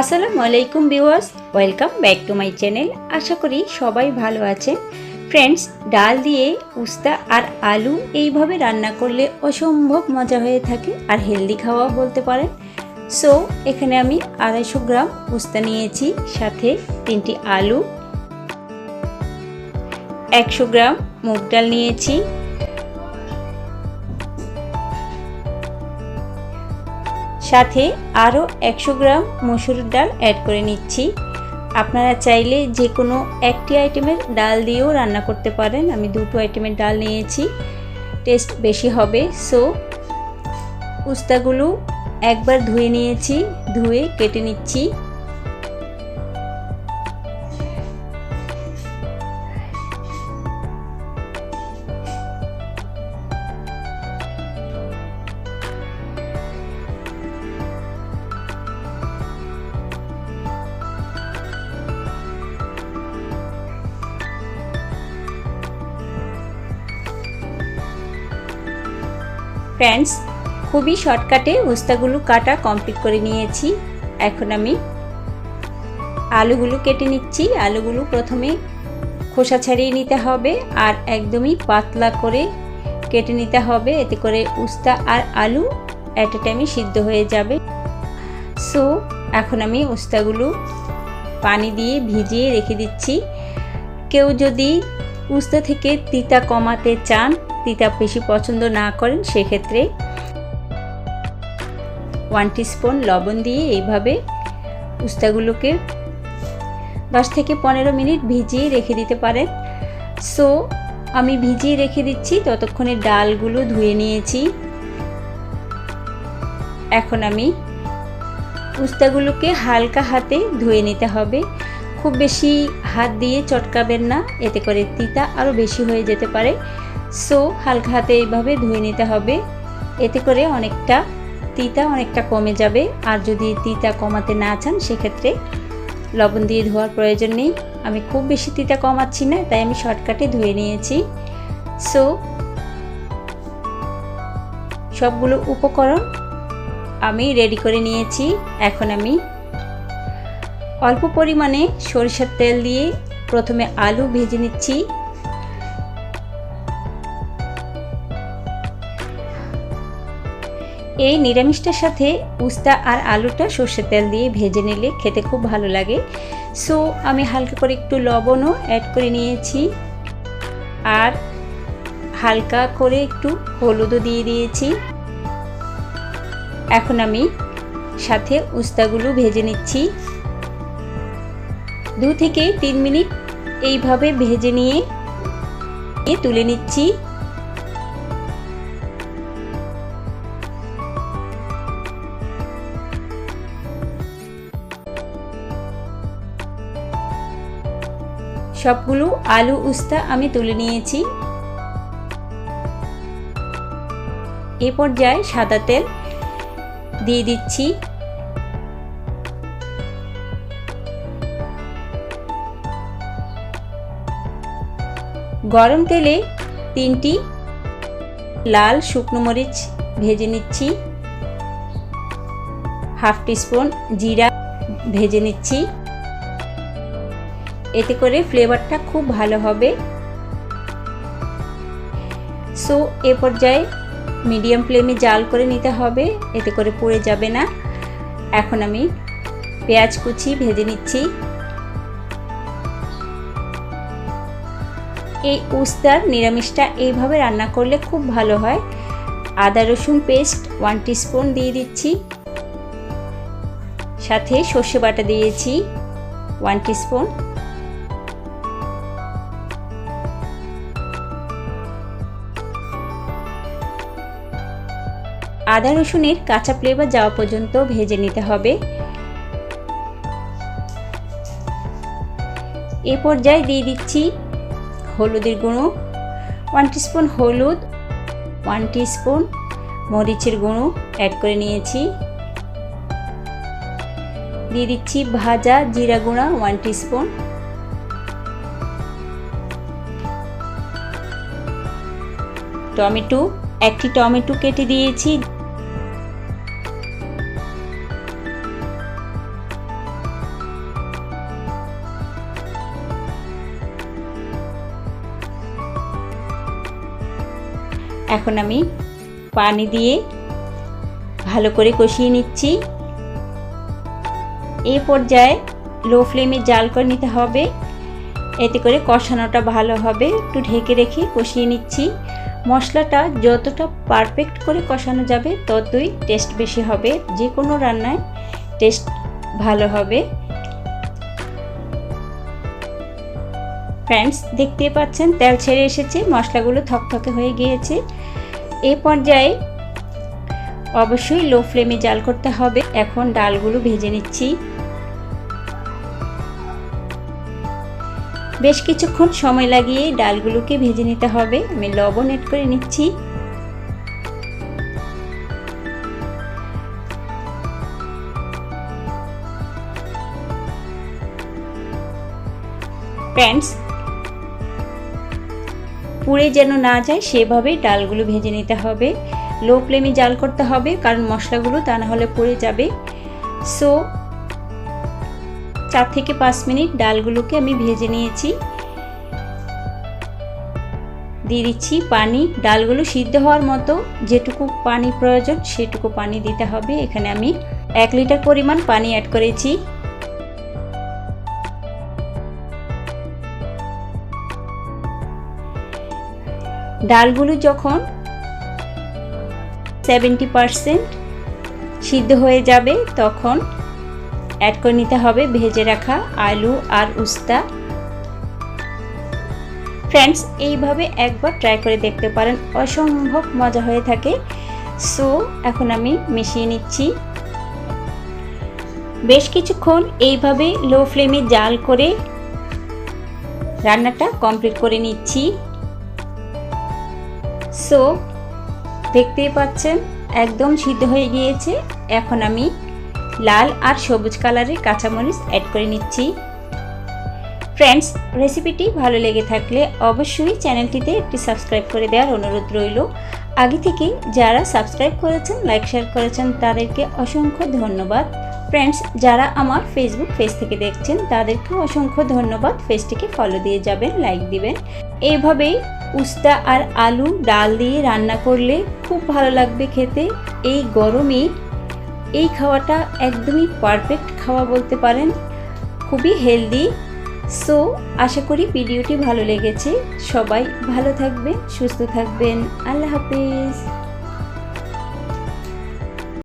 আসসালামু আলাইকুম viewers, welcome back to my channel. আশা করি সবাই ভালো আছেন। ফ্রেন্ডস, ডাল দিয়ে উস্তা আর আলু এইভাবে রান্না করলে অসম্ভব মজা হয়ে থাকে আর হেলদি খাওয়া বলতে পারেন। সো এখানে আমি আড়াইশো গ্রাম উস্তা নিয়েছি, সাথে তিনটি আলু। একশো গ্রাম মুগ ডাল নিয়েছি সাথে আরও একশো গ্রাম মসুর ডাল অ্যাড করে নিচ্ছি। আপনারা চাইলে যে কোনো একটি আইটেমের ডাল দিয়েও রান্না করতে পারেন। আমি দুটো আইটেমের ডাল নিয়েছি। টেস্ট বেশি হবে। সো, উস্তাগুলো একবার ধুয়ে নিয়েছি, ধুয়ে কেটে নিচ্ছি। ফ্রেন্ডস খুবই শর্টকাটে উস্তাগুলো কাটা কমপ্লিট করে নিয়েছি। এখন আমি আলুগুলো কেটে নিচ্ছি। আলুগুলো প্রথমে খোসা ছাড়িয়ে নিতে হবে আর একদমই পাতলা করে কেটে নিতে হবে। এতে করে উস্তা আর আলু অ্যাট এ টাইমে সিদ্ধ হয়ে যাবে। সো এখন আমি উস্তাগুলো পানি দিয়ে ভিজিয়ে রেখে দিচ্ছি। কেউ যদি উস্তা থেকে তিতা কমাতে চান তিতা বেশি পছন্দ না করেন, সেক্ষেত্রে ওয়ান স্পুন লবণ দিয়ে এইভাবে উস্তাগুলোকে দশ থেকে পনেরো মিনিট ভিজিয়ে রেখে দিতে পারেন। সো আমি ভিজিয়ে রেখে দিচ্ছি, ততক্ষণে ডালগুলো ধুয়ে নিয়েছি। এখন আমি উস্তাগুলোকে হালকা হাতে ধুয়ে নিতে হবে। খুব বেশি হাত দিয়ে চটকাবেন না, এতে করে তিতা আরও বেশি হয়ে যেতে পারে। সো হালকা হাতে এইভাবে ধুয়ে নিতে হবে। এতে করে অনেকটা তিতা অনেকটা কমে যাবে। আর যদি তিতা কমাতে না চান, সেক্ষেত্রে লবণ দিয়ে ধোয়ার প্রয়োজন নেই। আমি খুব বেশি তিতা কমাচ্ছি না, তাই আমি শর্টকাটে ধুয়ে নিয়েছি। সো সবগুলো উপকরণ আমি রেডি করে নিয়েছি। এখন আমি অল্প পরিমাণে সরিষার তেল দিয়ে প্রথমে আলু ভেজে নিচ্ছি। এই নিরামিষটার সাথে উস্তা আর আলুটা সর্ষের তেল দিয়ে ভেজে নিলে খেতে খুব ভালো লাগে। সো আমি হালকা করে একটু লবণও অ্যাড করে নিয়েছি। আর হালকা করে একটু হলুদও দিয়ে দিয়েছি। এখন আমি সাথে উস্তাগুলো ভেজে নিচ্ছি। দু থেকে তিন মিনিট এইভাবে ভেজে নিয়ে তুলে নিচ্ছি। সবগুলো আলু উস্তা আমি তুলে নিয়েছি। এ পর্যায়ে সাদা তেল দিয়ে দিচ্ছি। গরম তেলে তিনটি লাল শুকনো মরিচ ভেজে নিচ্ছি। হাফ টিস্পুন জিরা ভেজে নিচ্ছি। এতে করে ফ্লেভারটা খুব ভালো হবে। সো এ পর্যায়ে মিডিয়াম ফ্লেমে জাল করে নিতে হবে, এতে করে পড়ে যাবে না। এখন আমি পেঁয়াজ কুচি ভেজে নিচ্ছি। এই উস্তার নিরামিষটা এইভাবে রান্না করলে খুব ভালো হয়। আদা, রসুন পেস্ট ওয়ান স্পুন দিয়ে দিচ্ছি। সাথে সর্ষে বাটা দিয়েছি ওয়ান স্পুন আদা রসুনের কাঁচা ফ্লেভার যাওয়া পর্যন্ত ভেজে নিতে হবে। এ পর্যায়ে দিয়ে দিচ্ছি হলুদের গুঁড়ো ওয়ান স্পুন হলুদ ওয়ান স্পুন মরিচের গুঁড়ো অ্যাড করে নিয়েছি। দিয়ে দিচ্ছি ভাজা জিরা গুঁড়া ওয়ান স্পুন টমেটো একটি টমেটো কেটে দিয়েছি। এখন আমি পানি দিয়ে ভালো করে কষিয়ে নিচ্ছি। এই পর্যায়ে লো ফ্লেমে জাল করে নিতে হবে। এতে করে কষানোটা ভালো হবে। একটু ঢেকে রেখে কষিয়ে নিচ্ছি। মশলাটা যতটা পারফেক্ট করে কষানো যাবে, ততই টেস্ট বেশি হবে। যে কোনো রান্নায় টেস্ট ভালো হবে। ফ্রেন্ডস দেখতে পাচ্ছেন, তেল ছেড়ে এসেছে, মশলাগুলো থকথকে হয়ে গিয়েছে। এ পর্যায়ে অবশ্যই লো ফ্লেমে জাল করতে হবে। এখন ডালগুলো ভেজে নিচ্ছি। বেশ কিছুক্ষণ সময় লাগিয়ে ডালগুলোকে ভেজে নিতে হবে। আমি লবণ এড করে নিচ্ছি। ফ্রেন্ডস পুড়ে যেন না যায়, সেভাবে ডালগুলো ভেজে নিতে হবে। লো ফ্লেমে জাল করতে হবে, কারণ মশলাগুলো তা না হলে পুড়ে যাবে। সো চার থেকে পাঁচ মিনিট ডালগুলোকে আমি ভেজে নিয়েছি। দিয়ে দিচ্ছি পানি। ডালগুলো সিদ্ধ হওয়ার মতো যেটুকু পানি প্রয়োজন সেটুকু পানি দিতে হবে। এখানে আমি এক লিটার পরিমাণ পানি অ্যাড করেছি। ডালগুলো যখন সেভেন্টি পারসেন্ট সিদ্ধ হয়ে যাবে, তখন অ্যাড করে নিতে হবে, ভেজে রাখা আলু আর উস্তা। ফ্রেন্ডস এইভাবে একবার ট্রাই করে দেখতে পারেন, অসম্ভব মজা হয়ে থাকে। সো এখন আমি মিশিয়ে নিচ্ছি। বেশ কিছুক্ষণ এইভাবে লো ফ্লেমে জাল করে রান্নাটা কমপ্লিট করে নিচ্ছি। সো দেখতেই পাচ্ছেন, একদম সিদ্ধ হয়ে গিয়েছে। এখন আমি লাল আর সবুজ কালারের কাঁচামরিচ অ্যাড করে নিচ্ছি। ফ্রেন্ডস রেসিপিটি ভালো লেগে থাকলে অবশ্যই চ্যানেলটিতে একটি সাবস্ক্রাইব করে দেওয়ার অনুরোধ রইল। আগে থেকেই যারা সাবস্ক্রাইব করেছেন লাইক শেয়ার করেছেন, তাদেরকে অসংখ্য ধন্যবাদ। ফ্রেন্ডস যারা আমার ফেসবুক পেজ থেকে দেখছেন, তাদেরকেও অসংখ্য ধন্যবাদ। পেজটিকে ফলো দিয়ে যাবেন লাইক দিবেন। এইভাবেই উস্তা আর আলু ডাল দিয়ে রান্না করলে খুব ভালো লাগবে খেতে। এই গরমে এই খাওয়াটা একদমই পারফেক্ট খাওয়া বলতে পারেন, খুবই হেলদি সো আশা করি ভিডিওটি ভালো লেগেছে। সবাই ভালো থাকবেন, সুস্থ থাকবেন। আল্লাহ হাফিজ।